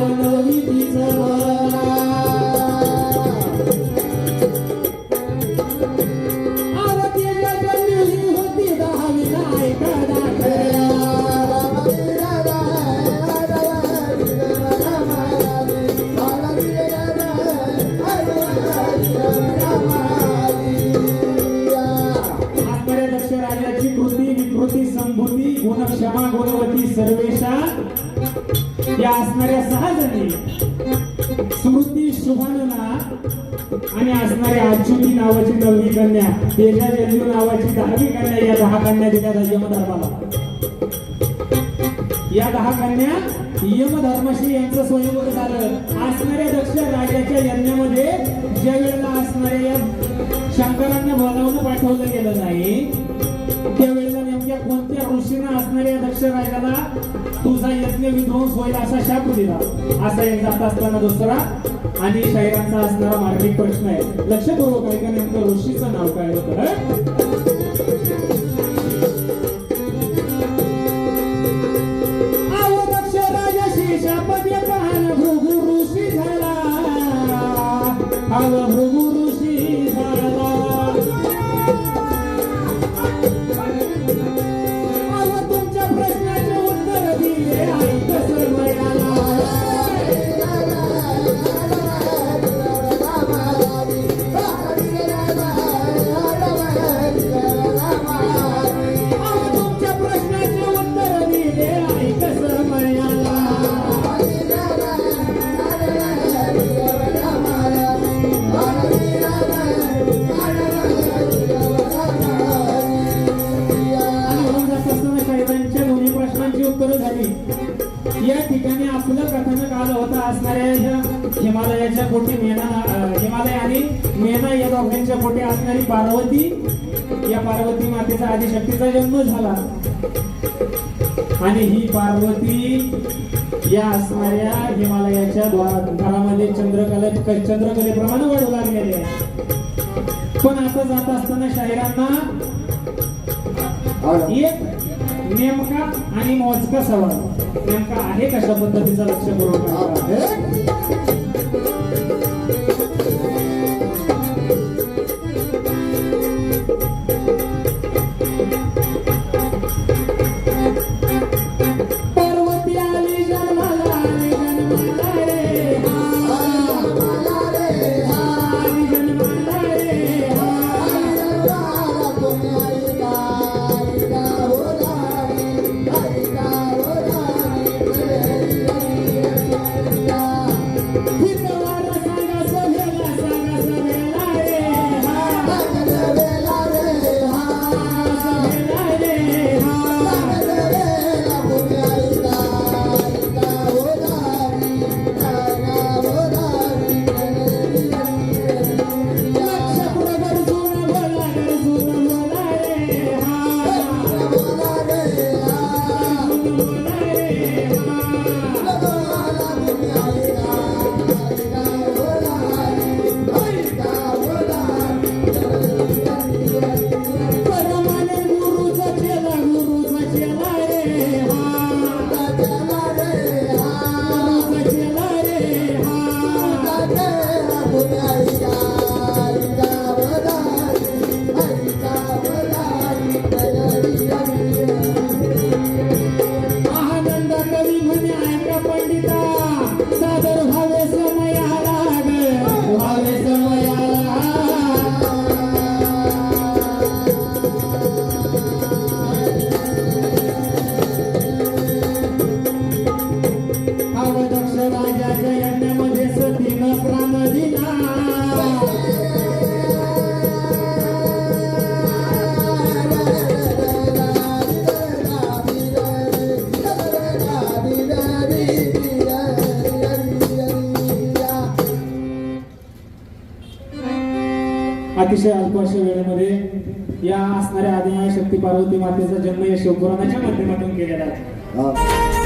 Thank you. या असणाऱ्या सहा जणी स्मृती शुभानना आणि असणाऱ्या अच्युती नावाची नववी कन्या तेजा जंजू नावाची दहावी कन्या या दहा कन्या दिल्या यमधर्माला. या दहा कन्या यमधर्माशी यांचं स्वयंवर झालं असणाऱ्या दक्ष राजाच्या यज्ञामध्ये ज्या वेळेला असणाऱ्या या शंकरांना बोलावून पाठवलं गेलं नाही कोणत्या ऋषीनं असणाऱ्या दक्ष राजाला तुझा यज्ञ विध्वंस होईल असा शाप दिला. असा एक जात असताना दुसरा आणि शाहिरांचा असणारा मार्मिक प्रश्न आहे. लक्षपूर्वक आहे का नेमकं ऋषीचं नाव काय होतं हं? होतं असणाऱ्या या हिमालयाच्या पोटी मेना हिमालय आणि मेना या दोघांच्या पोटी असणारी पार्वती या पार्वती मातेचा आदिशक्तीचा जन्म झाला. आणि ही पार्वती या असणाऱ्या हिमालयाच्या घरामध्ये चंद्रकले चंद्रकलेप्रमाणे वाढू लागलेले आहे. पण आता जात असताना शाहिरांना एक नेमका आणि मोजका सवाल. नेमका आहे कशा पद्धतीचा लक्ष पुरवठा अतिशय अल्प अशा वेळेमध्ये या असणाऱ्या आदिमाय शक्ती पार्वती मातेचा जन्म या शिवपुराणाच्या माध्यमातून केलेला आहे.